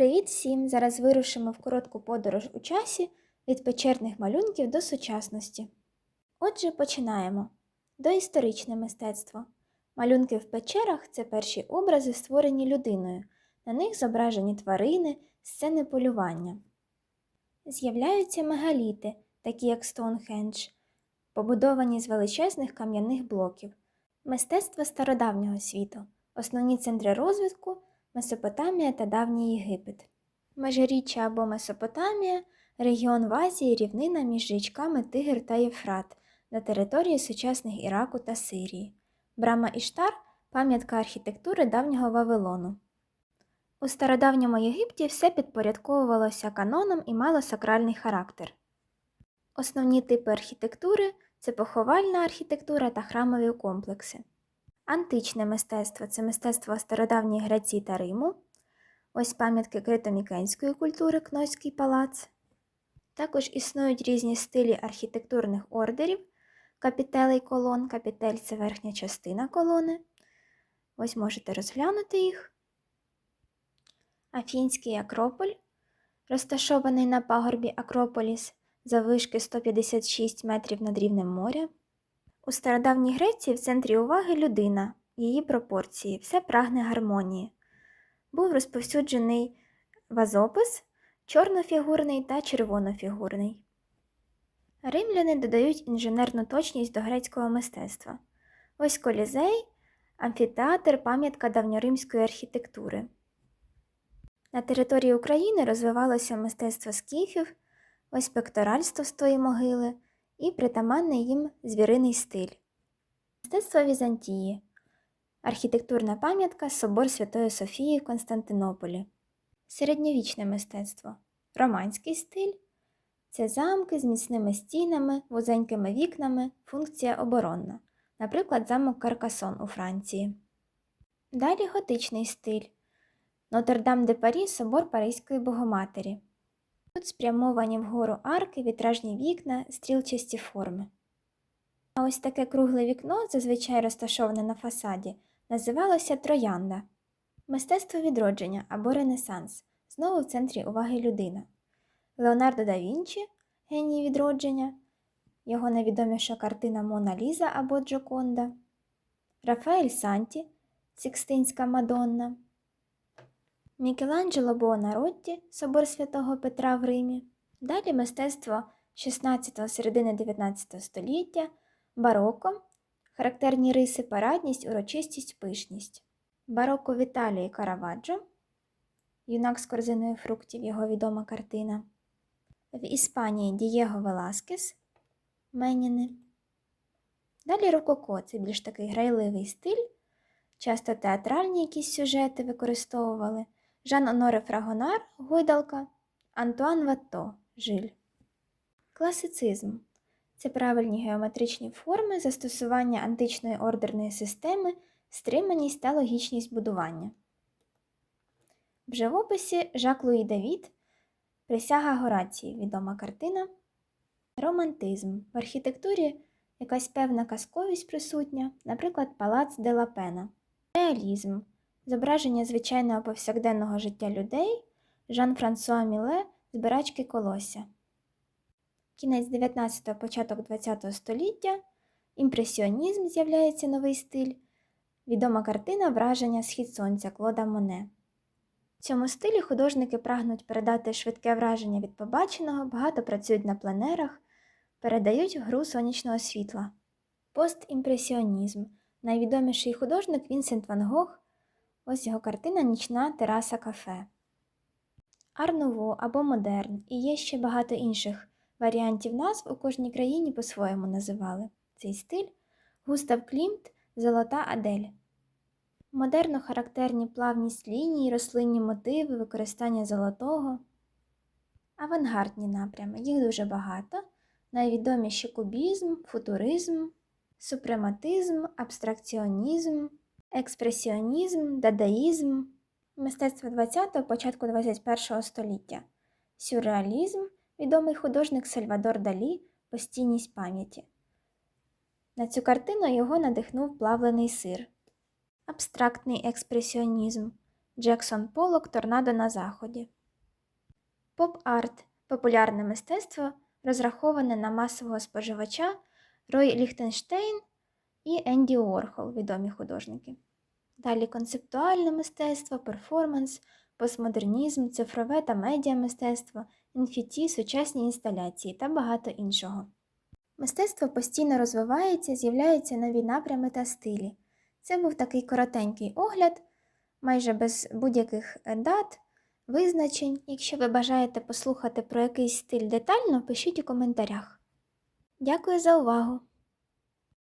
Привіт всім! Зараз вирушимо в коротку подорож у часі від печерних малюнків до сучасності. Отже, починаємо. Доісторичне мистецтво. Малюнки в печерах це перші образи, створені людиною. На них зображені тварини, сцени полювання. З'являються мегаліти, такі як Стоунхендж, побудовані з величезних кам'яних блоків. Мистецтво стародавнього світу. Основні центри розвитку Месопотамія та Давній Єгипет. Межиріччя або Месопотамія регіон в Азії, рівнина між річками Тигр та Єфрат на території сучасних Іраку та Сирії. Брама Іштар пам'ятка архітектури давнього Вавилону. У стародавньому Єгипті все підпорядковувалося каноном і мало сакральний характер. Основні типи архітектури це поховальна архітектура та храмові комплекси. Античне мистецтво це мистецтво стародавньої Греції та Риму. Ось пам'ятки критомікенської культури Кнойський палац. Також існують різні стилі архітектурних ордерів, капітелей колон, капітель це верхня частина колони. Ось можете розглянути їх. Афінський Акрополь, розташований на пагорбі Акрополіс заввишки 156 метрів над рівнем моря. У стародавній Греції в центрі уваги людина, її пропорції, все прагне гармонії. Був розповсюджений вазопис, чорнофігурний та червонофігурний. Римляни додають інженерну точність до грецького мистецтва. Ось колізей, амфітеатр, пам'ятка давньоримської архітектури. На території України розвивалося мистецтво скіфів, ось пектораль з товстої могили і притаманний їм звіриний стиль. Мистецтво Візантії. Архітектурна пам'ятка Собор Святої Софії в Константинополі. Середньовічне мистецтво. Романський стиль. Це замки з міцними стінами, вузенькими вікнами, функція оборонна, наприклад, замок Каркасон у Франції. Далі готичний стиль. Нотр-Дам де Парі собор Паризької Богоматері. Тут спрямовані вгору арки, вітражні вікна, стрілчасті форми. А ось таке кругле вікно, зазвичай розташоване на фасаді, називалося Троянда. Мистецтво відродження або Ренесанс. Знову в центрі уваги людина. Леонардо да Вінчі геній відродження, його найвідоміша картина Мона Ліза або Джоконда, Рафаель Санті Сікстинська Мадонна. Мікеланджело Буонаротті Собор святого Петра в Римі. Далі мистецтво 16-го середини 19 століття, бароко, характерні риси, парадність, урочистість, пишність. Бароко в Італії Караваджо, юнак з корзиною фруктів, його відома картина. В Іспанії Дієго Веласкес Меніни. Далі рококо це більш такий грайливий стиль, часто театральні якісь сюжети використовували. Жан Оноре Фрагонар Гойдалка, Антуан Ватто Жиль. Класицизм це правильні геометричні форми застосування античної ордерної системи, стриманість та логічність будування. В живописі Жак Луї Давід Присяга Горації відома картина. Романтизм. В архітектурі якась певна казковість присутня, наприклад, Палац де ла Пена. Реалізм зображення звичайного повсякденного життя людей Жан-Франсуа Міле Збирачки колосся. Кінець 19-го, початок 20-го століття. Імпресіонізм з'являється новий стиль. Відома картина Враження Схід Сонця Клода Моне. В цьому стилі художники прагнуть передати швидке враження від побаченого, багато працюють на пленерах, передають гру сонячного світла. Постімпресіонізм. Найвідоміший художник Вінсент Ван Гог. Ось його картина Нічна тераса кафе. Арнуво або модерн, і є ще багато інших варіантів назв у кожній країні по-своєму називали цей стиль Густав Клімт Золота Адель. Модерно характерні плавність ліній, рослинні мотиви, використання золотого. Авангардні напрями, їх дуже багато. Найвідоміші кубізм, футуризм, супрематизм, абстракціонізм, експресіонізм, дадаїзм, мистецтво ХХ початку ХХІ століття, сюрреалізм, відомий художник Сальвадор Далі, постійність пам'яті. На цю картину його надихнув плавлений сир. Абстрактний експресіонізм, Джексон Поллок Торнадо на заході. Поп-арт популярне мистецтво, розраховане на масового споживача Рой Ліхтенштейн і Енді Уорхол, відомі художники. Далі концептуальне мистецтво, перформанс, постмодернізм, цифрове та медіамистецтво, інфіті, сучасні інсталяції та багато іншого. Мистецтво постійно розвивається, з'являються нові напрями та стилі. Це був такий коротенький огляд, майже без будь-яких дат, визначень. Якщо ви бажаєте послухати про якийсь стиль детально, пишіть у коментарях. Дякую за увагу!